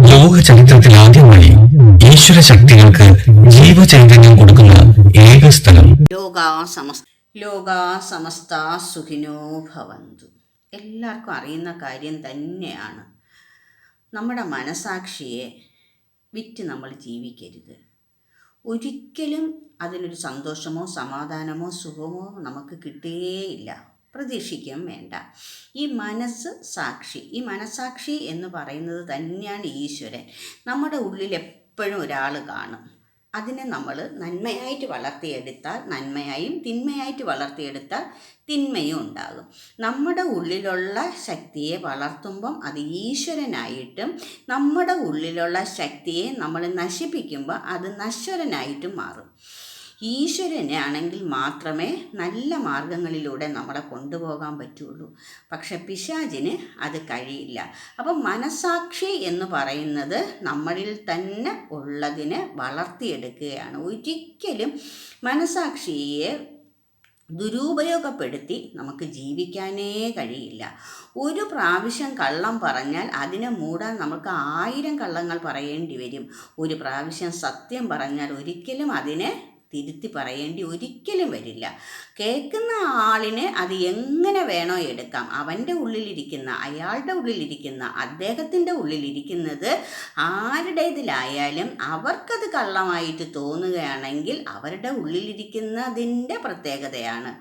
ലോക ചരിത്രത്തിൽ ആദ്യമായി ഈശ്വര ശക്തികൾക്ക് ജീവചൈതന്യം കൊടുക്കുന്ന ഏക സ്ഥലം. സുഖിനോ ഭവന്തു. എല്ലാവർക്കും അറിയുന്ന കാര്യം തന്നെയാണ്. നമ്മുടെ മനസാക്ഷിയെ വിറ്റ് നമ്മൾ ജീവിക്കരുത്. ഒരിക്കലും അതിനൊരു സന്തോഷമോ സമാധാനമോ സുഖമോ നമുക്ക് കിട്ടുകയില്ല പ്രതീക്ഷിക്കുകയും വേണ്ട. ഈ മനസ്സ് സാക്ഷി ഈ മനസാക്ഷി എന്ന് പറയുന്നത് തന്നെയാണ് ഈശ്വരൻ. നമ്മുടെ ഉള്ളിൽ എപ്പോഴും ഒരാൾ കാണും. അതിനെ നമ്മൾ നന്മയായിട്ട് വളർത്തിയെടുത്താൽ നന്മയായും തിന്മയായിട്ട് വളർത്തിയെടുത്താൽ തിന്മയും ഉണ്ടാകും. നമ്മുടെ ഉള്ളിലുള്ള ശക്തിയെ വളർത്തുമ്പം അത് ഈശ്വരനായിട്ടും നമ്മുടെ ഉള്ളിലുള്ള ശക്തിയെ നമ്മൾ നശിപ്പിക്കുമ്പോൾ അത് നശ്വരനായിട്ടും മാറും. ഈശ്വരനെ ആണെങ്കിൽ മാത്രമേ നല്ല മാർഗങ്ങളിലൂടെ നമ്മളെ കൊണ്ടുപോകാൻ പറ്റുള്ളൂ. പക്ഷെ പിശാചിന് അത് കഴിയില്ല. അപ്പം മനസാക്ഷി എന്ന് പറയുന്നത് നമ്മളിൽ തന്നെ ഉള്ളതിനെ വളർത്തിയെടുക്കുകയാണ്. ഒരിക്കലും മനസാക്ഷിയെ ദുരുപയോഗപ്പെടുത്തി നമുക്ക് ജീവിക്കാനേ കഴിയില്ല. ഒരു പ്രാവശ്യം കള്ളം പറഞ്ഞാൽ അതിനെ മൂടാൻ നമുക്ക് ആയിരം കള്ളങ്ങൾ പറയേണ്ടി വരും. ഒരു പ്രാവശ്യം സത്യം പറഞ്ഞാൽ ഒരിക്കലും അതിനെ തിരുത്തി പറയേണ്ടി ഒരിക്കലും വരില്ല. കേൾക്കുന്ന ആളിന് അത് എങ്ങനെ വേണോ എടുക്കാം. അവന്റെ ഉള്ളിലിരിക്കുന്ന അയാളുടെ ഉള്ളിലിരിക്കുന്ന അദ്ദേഹത്തിന്റെ ഉള്ളിലിരിക്കുന്നത് ആരുടേതിലായാലും അവർക്കത് കള്ളമായിട്ട് തോന്നുകയാണെങ്കിൽ അവരുടെ ഉള്ളിലിരിക്കുന്നതിന്റെ പ്രത്യേകതയാണ്.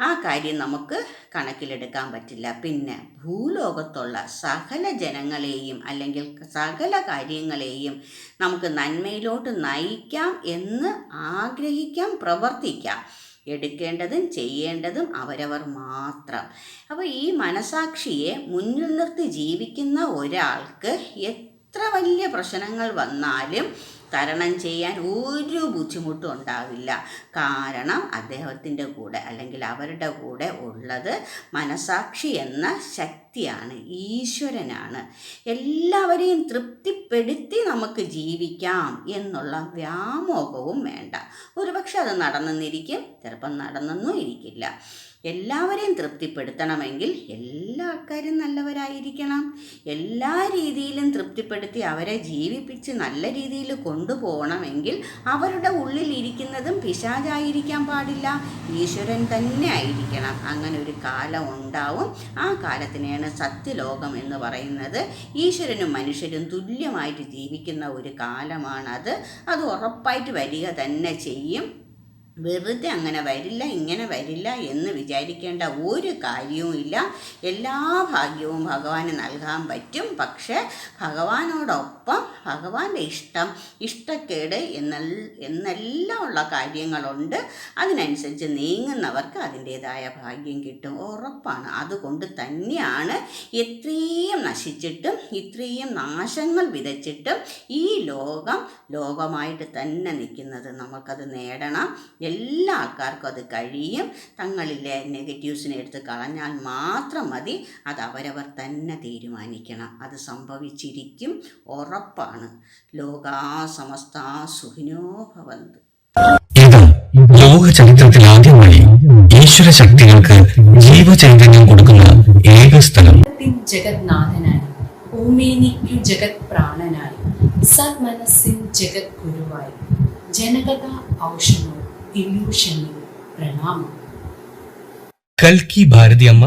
ആ കാര്യം നമുക്ക് കണക്കിലെടുക്കാൻ പറ്റില്ല. പിന്നെ ഭൂലോകത്തുള്ള സകല ജനങ്ങളെയും അല്ലെങ്കിൽ സകല കാര്യങ്ങളെയും നമുക്ക് നന്മയിലോട്ട് നയിക്കാം എന്ന് ആഗ്രഹിക്കാം പ്രവർത്തിക്കാം. എടുക്കേണ്ടതും ചെയ്യേണ്ടതും അവരവർ മാത്രം. അപ്പോൾ ഈ മനസാക്ഷിയെ മുന്നിൽ നിർത്തി ജീവിക്കുന്ന ഒരാൾക്ക് എത്ര വലിയ പ്രശ്നങ്ങൾ വന്നാലും തരണം ചെയ്യാൻ ഒരു ബുദ്ധിമുട്ടും ഉണ്ടാവില്ല. കാരണം അദ്ദേഹത്തിന്റെ കൂടെ അല്ലെങ്കിൽ അവരുടെ കൂടെ ഉള്ളത് മനസാക്ഷി എന്ന ശക്തിയാണ് ഈശ്വരനാണ്. എല്ലാവരെയും തൃപ്തിപ്പെടുത്തി നമുക്ക് ജീവിക്കാം എന്നുള്ള വ്യാമോഹവും വേണ്ട. ഒരുപക്ഷെ അത് നടന്നെന്നിരിക്കും ചിലപ്പം നടന്നെന്നും ഇരിക്കില്ല. എല്ലാവരെയും തൃപ്തിപ്പെടുത്തണമെങ്കിൽ എല്ലാ ആൾക്കാരും നല്ലവരായിരിക്കണം. എല്ലാ രീതിയിലും തൃപ്തിപ്പെടുത്തി അവരെ ജീവിപ്പിച്ച് നല്ല രീതിയിൽ കൊണ്ടുപോകണമെങ്കിൽ അവരുടെ ഉള്ളിലിരിക്കുന്നതും പിശാചായിരിക്കാൻ പാടില്ല. ഈശ്വരൻ തന്നെ ആയിരിക്കണം. അങ്ങനെ ഒരു കാലം ഉണ്ടാവും. ആ കാലത്തിനെയാണ് സത്യലോകം എന്ന് പറയുന്നത്. ഈശ്വരനും മനുഷ്യരും തുല്യമായിട്ട് ജീവിക്കുന്ന ഒരു കാലമാണത്. അത് ഉറപ്പായിട്ട് വരിക തന്നെ ചെയ്യും. വെറുതെ അങ്ങനെ വരില്ല ഇങ്ങനെ വരില്ല എന്ന് വിചാരിക്കേണ്ട ഒരു കാര്യവും ഇല്ല. എല്ലാ ഭാഗ്യവും ഭഗവാന് നൽകാൻ പറ്റും. പക്ഷേ ഭഗവാനോടൊപ്പം ഭഗവാന്റെ ഇഷ്ടം ഇഷ്ടക്കേട് എന്ന എന്നെല്ലാം ഉള്ള കാര്യങ്ങളുണ്ട്. അതിനനുസരിച്ച് നീങ്ങുന്നവർക്ക് അതിന്റേതായ ഭാഗ്യം കിട്ടും. ഉറപ്പാണ്. അതുകൊണ്ട് തന്നെയാണ് എത്രയും നശിച്ചിട്ടും ഇത്രയും നാശങ്ങൾ വിതച്ചിട്ടും ഈ ലോകം ലോകമായിട്ട് തന്നെ നിൽക്കുന്നത് നമുക്കത് നേടണം. എല്ലാ ആൾക്കാർക്കും അത് കഴിയും. തങ്ങളിലെ നെഗറ്റീവ്സിനെ എടുത്ത് കളഞ്ഞാൽ മാത്രം മതി. അത് അവരവർ തന്നെ തീരുമാനിക്കണം. അത് സംഭവിച്ചിരിക്കും. ഉറപ്പാണ്. ലോകാ സമസ്ത സുഖിനോ ഭവന്ത്. ഇത് ലോക ചരിത്രത്തിൽ ആദ്യമായി ഈശ്വര ശക്തികൾക്ക് ജീവചൈതന്യം കൊടുക്കുന്ന ഏക സ്ഥലം. ജഗത്നാഥനായി ഓമേനിക്കു ജഗത് പ്രാണനായി സന്മനസ്സിൻ ജഗത് ഗുരുവായി ജനകഥ ഔഷണോ ഇല്യൂഷനിൽ പ്രണാമം. കൽക്കി ഭാരതിയമ്മ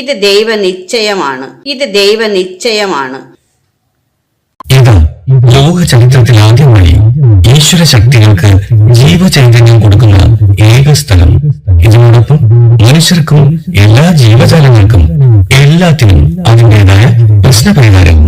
ഇത് ഇത് ദൈവനിശ്ചയമാണ്. ഇത് ലോക ചരിത്രത്തിൽ ആദ്യമായി ഈശ്വര ശക്തികൾക്ക് ജീവചൈതന്യം കൊടുക്കുന്ന ഏക സ്ഥലം. ഇതിനോടൊപ്പം മനുഷ്യർക്കും എല്ലാ ജീവജാലങ്ങൾക്കും എല്ലാത്തിനും അതിന്റെതായ പ്രശ്നപരിഹാരവും.